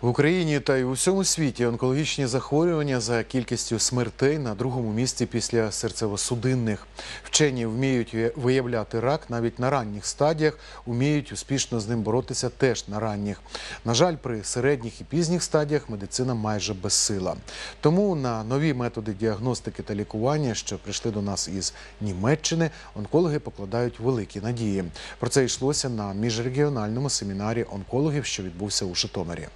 В Україні та й у всьому світі онкологічні захворювання за кількістю смертей на другому місці після серцево-судинних. Вчені вміють виявляти рак навіть на ранніх стадіях, вміють успішно з ним боротися теж на ранніх. На жаль, при середніх і пізніх стадіях медицина майже безсила. Тому на нові методи діагностики та лікування, що прийшли до нас із Німеччини, онкологи покладають великі надії. Про це йшлося на міжрегіональному семінарі онкологів, що відбувся у Житомирі.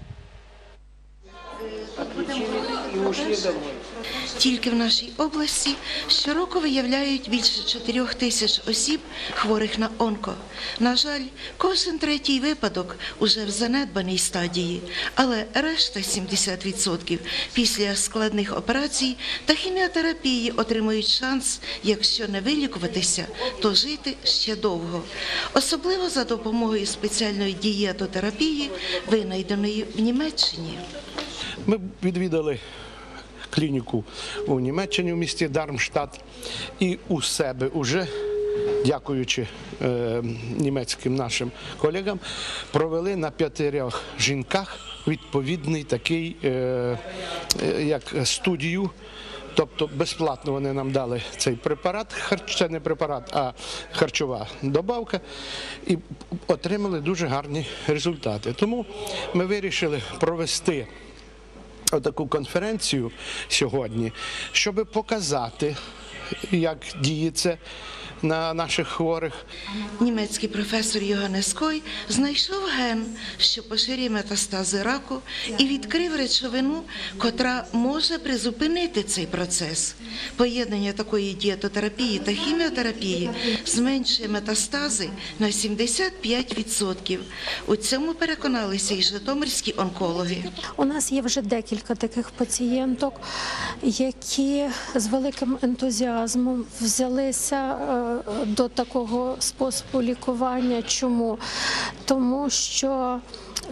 Тільки в нашій області щороку виявляють більше 4 тисяч осіб, хворих на онко. На жаль, кожен третій випадок уже в занедбаній стадії, але решта 70% після складних операцій та хіміотерапії отримують шанс, якщо не вилікуватися, то жити ще довго. Особливо за допомогою спеціальної дієтотерапії, винайденої в Німеччині. Ми відвідали клініку у Німеччині в місті Дармштадт і у себе уже. Дякуючи е, німецьким нашим колегам, провели на п'ятирьох жінках відповідний такий е, е, як студію. Тобто безплатно вони нам дали цей препарат, це не препарат, а харчова добавка, і отримали дуже гарні результати. Тому ми вирішили провести отаку конференцію сьогодні, щоб показати, як діє це на наших хворих. Німецький професор Йоганнес Кой знайшов ген, що поширює метастази раку, і відкрив речовину, котра може призупинити цей процес. Поєднання такої дієтотерапії та хіміотерапії зменшує метастази на 75%. У цьому переконалися і житомирські онкологи. У нас є вже декілька таких пацієнток, які з великим ентузіазмом взялися е, до такого способу лікування. Чому? Тому що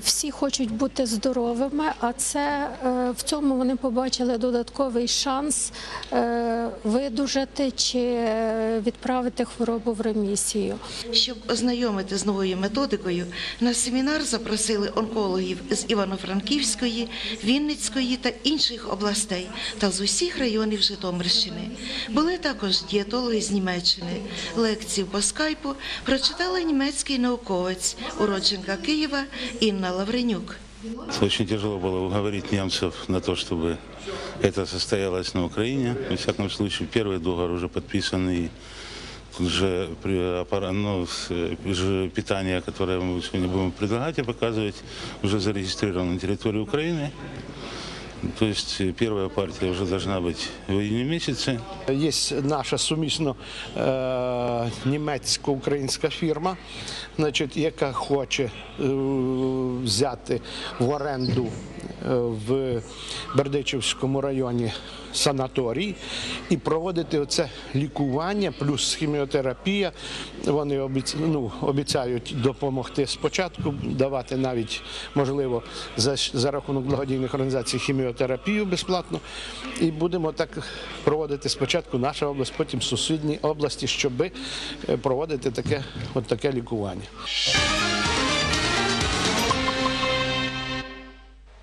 всі хочуть бути здоровими, а це е, в цьому вони побачили додатковий шанс е, видужати чи е, відправити хворобу в ремісію. Щоб ознайомити з новою методикою, на семінар запросили онкологів з Івано-Франківської, Вінницької та інших областей та з усіх районів Житомирщини. Були також дієтологи з Німеччини. Лекцію по скайпу прочитала німецький науковець, уродженка Києва Інна Лавренюк. Очень тяжело было уговорить немцев на то, чтобы это состоялось на Украине. Во всяком случае, первый договор уже подписан и уже при- аппара- ну, с- э, же питание, которое мы сегодня будем предлагать и показывать, уже зарегистрировано на территории Украины. То есть э, первая партия уже должна быть в июне месяце. Є наша сумісно э, німецько-українська фірма, значить, яка хоче э, взяти в оренду в Бердичівському районі санаторій і проводити оце лікування плюс хіміотерапія. Вони обіц... ну, обіцяють допомогти спочатку, давати навіть можливо за, за рахунок благодійних організацій хіміотерапію безплатно. І будемо так проводити спочатку наша область, потім сусідні області, щоб проводити таке, от таке лікування.